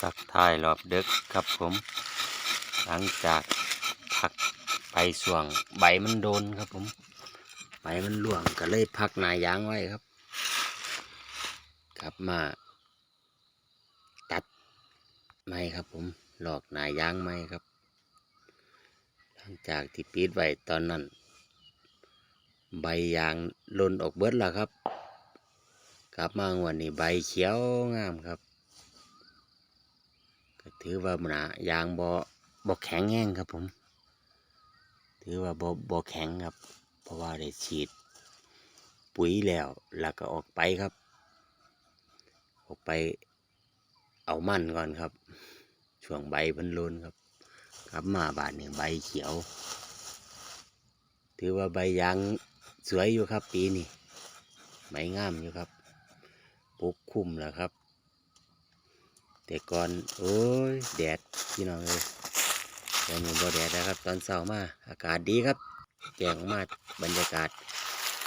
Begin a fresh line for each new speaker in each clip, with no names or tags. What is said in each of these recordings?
ทักทายรอบดึกครับผม หลังจากพักไปส่วงใบมันโดนครับผมใบมันหลวงก็เลยพักนายางไว้ครับกลับมา ตัดไม้ครับผมหลอกนายางไม้ครับ หลังจากที่ปิดไว้ตอนนั้น ใบยางล่นออกเบิดแล้วครับ กลับมางวันนี้ใบเขียวงามครับ ถือว่าหนายางบ่บ่แข็งแห้งครับผม ถือว่าบ่บ่แข็งครับ เพราะว่าได้ฉีด ปุ๋ยแล้วแล้วก็ออกไปครับ ออกไปเอามันก่อนครับ ช่วงใบพันลุนครับกลับมาบานนี่งใบเขียว ถือว่าใบยางสวยอยู่ครับ ปีนี้ใบงามอยู่ครับปกคลุมแล้วครับ แต่ก่อน โอ้ย แดดพี่น้องเลยตอนนี้บ่แดดนะครับ ตอนเช้ามา อากาศดีครับแจ้งออกบรรยากาศ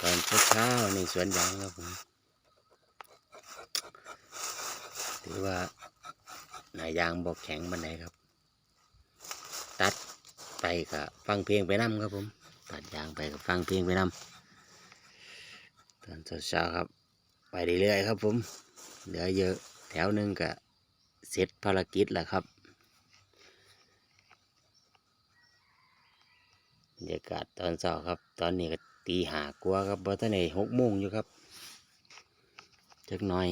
ตอนเช้าๆในสวนยางครับผมถือว่าหนายางบอกแข็งบันไดครับ ตัดไปกับฟังเพลงไปนํครับผม ตัดยางไปกับฟังเพลงไปนํตอนเช้าๆครับ ไปเรื่อยๆครับผม เหลือเยอะแถวหนึ่งก็ เสร็จภารกิจแล้วครับบรรยากาศตอนเช้าครับ ตอนนี้ก็ตีหากลัวครับบอท่านในหกโมงอยู่ครับจักน้อย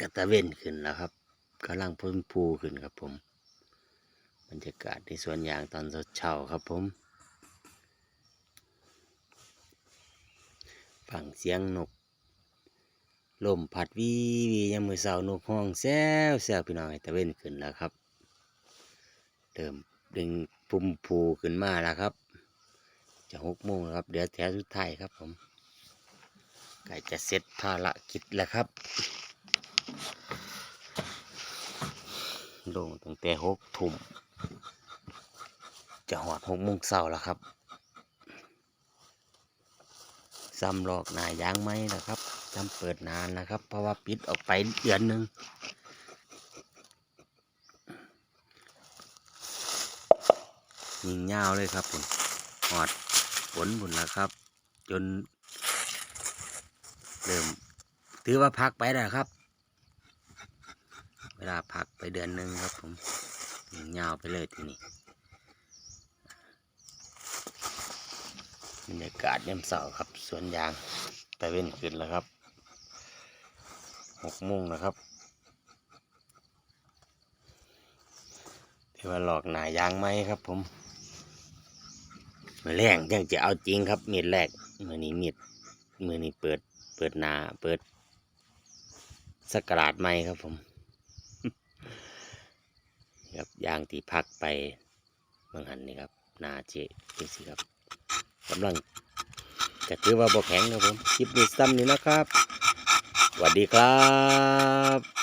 กระตะเว้นขึ้นแล้วครับกำลังพิ่มพูขึ้นครับผม บรรยากาศที่สวนยางตอนเช้าครับผมฟังเสียงนก ลมพัดวีวียามมือเสานกห้องแซวแซวพี่น้องให้ตะเว้นขึ้นแล้วครับเริ่มดึงปุ่มผูขึ้นมาแล้วครับ จะหกโมงครับ เดี๋ยวแถวสุดท้ายครับผมใกล้จะเสร็จภารกิจแล้วครับลงตั้งแต่หกทุ่มจะหอดหกโมงเช้าแล้วครับ ซ้ำหลอกหนายางไหมนะครับจำเปิดนานนะครับ เพราะว่าปิดออกไปเดือนหนึ่งยิงยาวเลยครับผมหอดฝนบุญแล้วครับ จนเริ่มถือว่าพักไปแล้วครับ เวลาพักไปเดือนหนึ่งครับผมยิงยาวไปเลยทีนี้ รรยากาศยามเสาร์ครับสวนยางตะเว้นขึ้นแล้วครับหกโมงนะครับที่ว่าหลอกหนายางไหมครับ ผมมือแรกยังจะเอาจริงครับมีดแรกมือนี้มีดมือนี้เปิดเปิดหนาเปิดสกราดไหมครับผมครับยางที่พักไปบางหันนี่ครับหนาเจจริงสิครับ กำลังจะถือว่าบ่แข็งครับผมคลิปนี้ซ้ำนี่นะครับสวัสดีครับ